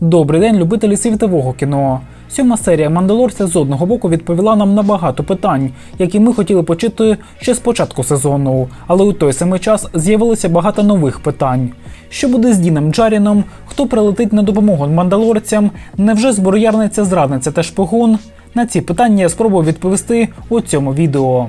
Добрий день, любителі світового кіно. Сьома серія Мандалорця з одного боку відповіла нам на багато питань, які ми хотіли почути ще з початку сезону. Але у той самий час з'явилося багато нових питань. Що буде з Діном Джаріном? Хто прилетить на допомогу мандалорцям? Невже зброярниця зрадниця та шпигун? На ці питання я спробую відповісти у цьому відео.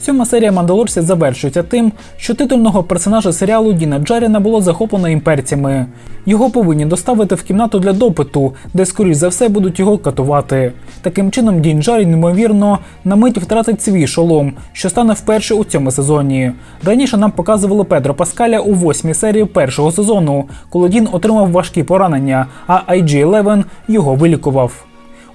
Сьома серія Мандалорця завершується тим, що титульного персонажа серіалу Діна Джаріна було захоплено імперцями. Його повинні доставити в кімнату для допиту, де, скоріш за все, будуть його катувати. Таким чином, Дін Джарін, ймовірно, на мить втратить свій шолом, що стане вперше у цьому сезоні. Раніше нам показували Педро Паскаля у восьмій серії першого сезону, коли Дін отримав важкі поранення, а IG-11 його вилікував.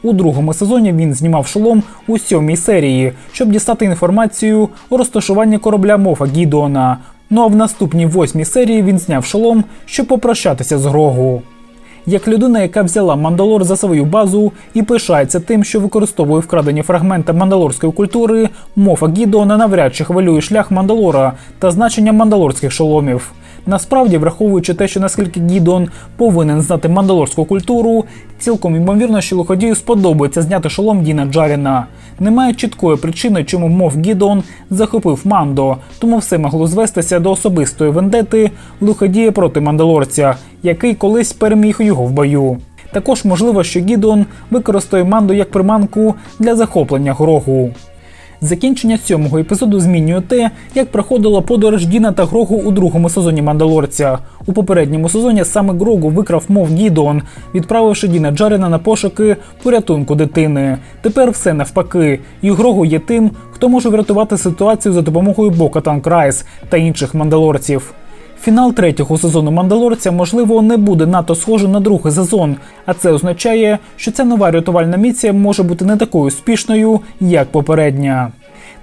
У другому сезоні він знімав шолом у сьомій серії, щоб дістати інформацію у розташуванні корабля Мофа Гідеона. Ну а в наступній восьмій серії він зняв шолом, щоб попрощатися з Грогу. Як людина, яка взяла Мандалор за свою базу і пишається тим, що використовує вкрадені фрагменти мандалорської культури, Мофа Гідеона навряд чи хвилює шлях Мандалора та значення мандалорських шоломів. Насправді, враховуючи те, що наскільки Гідон повинен знати мандалорську культуру, цілком ймовірно, що лиходію сподобається зняти шолом Діна Джаріна. Немає чіткої причини, чому мов Гідон захопив Мандо, тому все могло звестися до особистої вендети лиходія проти мандалорця, який колись переміг його в бою. Також можливо, що Гідон використає Мандо як приманку для захоплення Грогу. Закінчення сьомого епізоду змінює те, як проходила подорож Діна та Грогу у другому сезоні Мандалорця. У попередньому сезоні саме Грогу викрав мов Гідон, відправивши Діна Джарена на пошуки порятунку дитини. Тепер все навпаки, і Грогу є тим, хто може врятувати ситуацію за допомогою Бока Танкрайс та інших мандалорців. Фінал третього сезону Мандалорця, можливо, не буде надто схожим на другий сезон, а це означає, що ця нова рятувальна місія може бути не такою успішною, як попередня.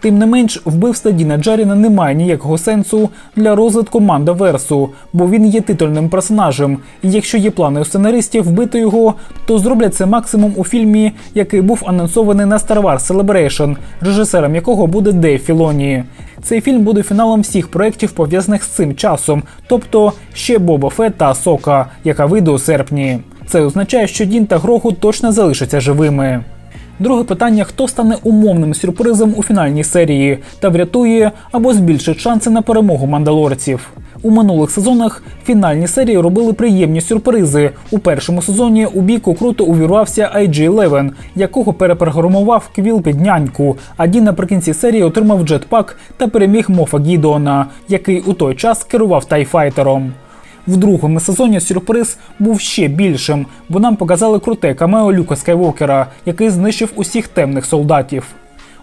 Тим не менш, вбивство Діна Джаріна не має ніякого сенсу для розвитку Манда Версу, бо він є титульним персонажем. І якщо є плани у сценаристів вбити його, то зроблять це максимум у фільмі, який був анонсований на Star Wars Celebration, режисером якого буде Дейв Філоні. Цей фільм буде фіналом всіх проєктів, пов'язаних з цим часом, тобто ще Боба Фет та Сока, яка вийде у серпні. Це означає, що Дін та Грогу точно залишаться живими. Друге питання: хто стане умовним сюрпризом у фінальній серії та врятує або збільшить шанси на перемогу мандалорців? У минулих сезонах фінальні серії робили приємні сюрпризи. У першому сезоні у бійку круто увірвався IG-11, якого перепрограмував Квіл під няньку. А Дін наприкінці серії отримав джетпак та переміг Мофа Гідеона, який у той час керував тайфайтером. В другому сезоні сюрприз був ще більшим, бо нам показали круте камео Люка Скайвокера, який знищив усіх темних солдатів.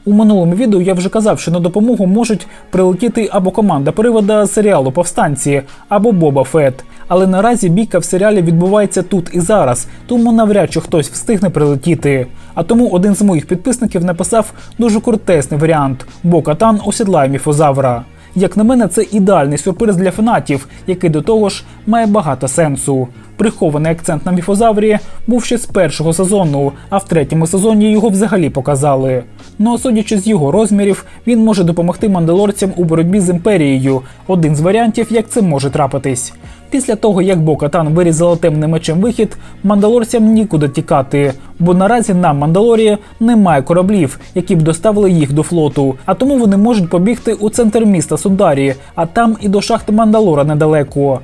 У минулому відео я вже казав, що на допомогу можуть прилетіти або команда привода серіалу Повстанці, або Боба Фет. Але наразі бійка в серіалі відбувається тут і зараз, тому навряд чи хтось встигне прилетіти. А тому один з моїх підписників написав дуже крутесний варіант: Бо Катан осідлає міфозавра. Як на мене, це ідеальний сюрприз для фанатів, який до того ж має багато сенсу. Прихований акцент на міфозаврі був ще з першого сезону, а в третьому сезоні його взагалі показали. Ну а судячи з його розмірів, він може допомогти мандалорцям у боротьбі з імперією. Один з варіантів, як це може трапитись. Після того, як Бокатан вирізала темним мечем вихід, мандалорцям нікуди тікати, бо наразі на Мандалорі немає кораблів, які б доставили їх до флоту. А тому вони можуть побігти у центр міста Сударі, а там і до шахти Мандалора недалеко.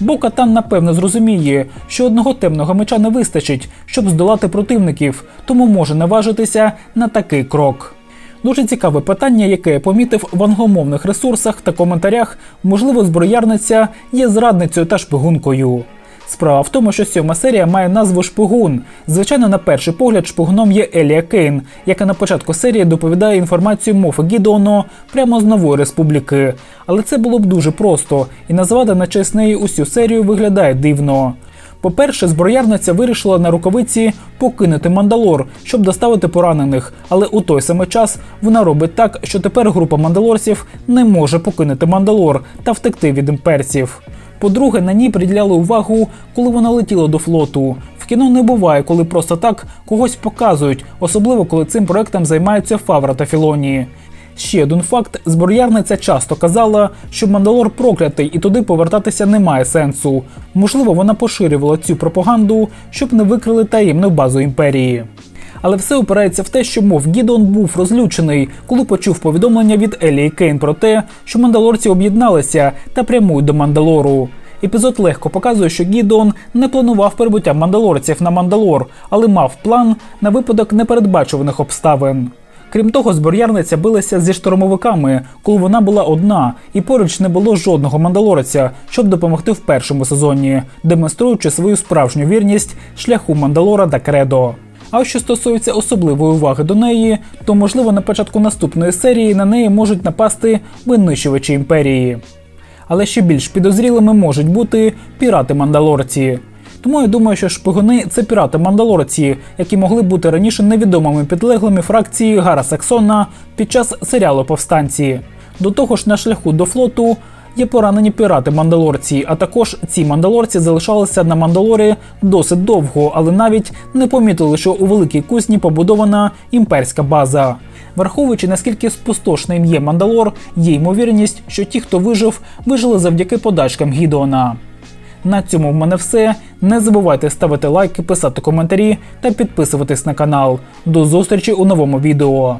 Бокатан напевно зрозуміє, що одного темного меча не вистачить, щоб здолати противників, тому може наважитися на такий крок. Дуже цікаве питання, яке я помітив в англомовних ресурсах та коментарях. Можливо, зброярниця є зрадницею та шпигункою. Справа в тому, що сьома серія має назву Шпигун. Звичайно, на перший погляд, шпигуном є Елія Кейн, яка на початку серії доповідає інформацію Мофа Гідеону прямо з нової республіки. Але це було б дуже просто, і назвати на честь неї усю серію виглядає дивно. По-перше, зброярниця вирішила на рукавиці покинути Мандалор, щоб доставити поранених, але у той самий час вона робить так, що тепер група мандалорців не може покинути Мандалор та втекти від імперців. По-друге, на ній приділяли увагу, коли вона летіла до флоту. В кіно не буває, коли просто так когось показують, особливо коли цим проектом займаються Фавра та Філонії. Ще один факт: зброярниця часто казала, що Мандалор проклятий і туди повертатися немає сенсу. Можливо, вона поширювала цю пропаганду, щоб не викрили таємну базу імперії. Але все опирається в те, що мов Гідон був розлючений, коли почув повідомлення від Елії Кейн про те, що мандалорці об'єдналися та прямують до Мандалору. Епізод легко показує, що Гідон не планував прибуття мандалорців на Мандалор, але мав план на випадок непередбачуваних обставин. Крім того, зброярниця билася зі штурмовиками, коли вона була одна, і поруч не було жодного мандалорця, щоб допомогти в першому сезоні, демонструючи свою справжню вірність шляху Мандалора та Кредо. А що стосується особливої уваги до неї, то можливо на початку наступної серії на неї можуть напасти винищувачі імперії. Але ще більш підозрілими можуть бути пірати-мандалорці. Тому я думаю, що шпигуни це пірати-мандалорці, які могли бути раніше невідомими підлеглими фракції Гара Саксона під час серіалу Повстанці. До того ж, на шляху до флоту є поранені пірати-мандалорці, а також ці мандалорці залишалися на Мандалорі досить довго, але навіть не помітили, що у великій кузні побудована імперська база. Враховуючи наскільки спустошним є Мандалор, є ймовірність, що ті, хто вижив, вижили завдяки подачкам Гідеона. На цьому в мене все. Не забувайте ставити лайки, писати коментарі та підписуватись на канал. До зустрічі у новому відео.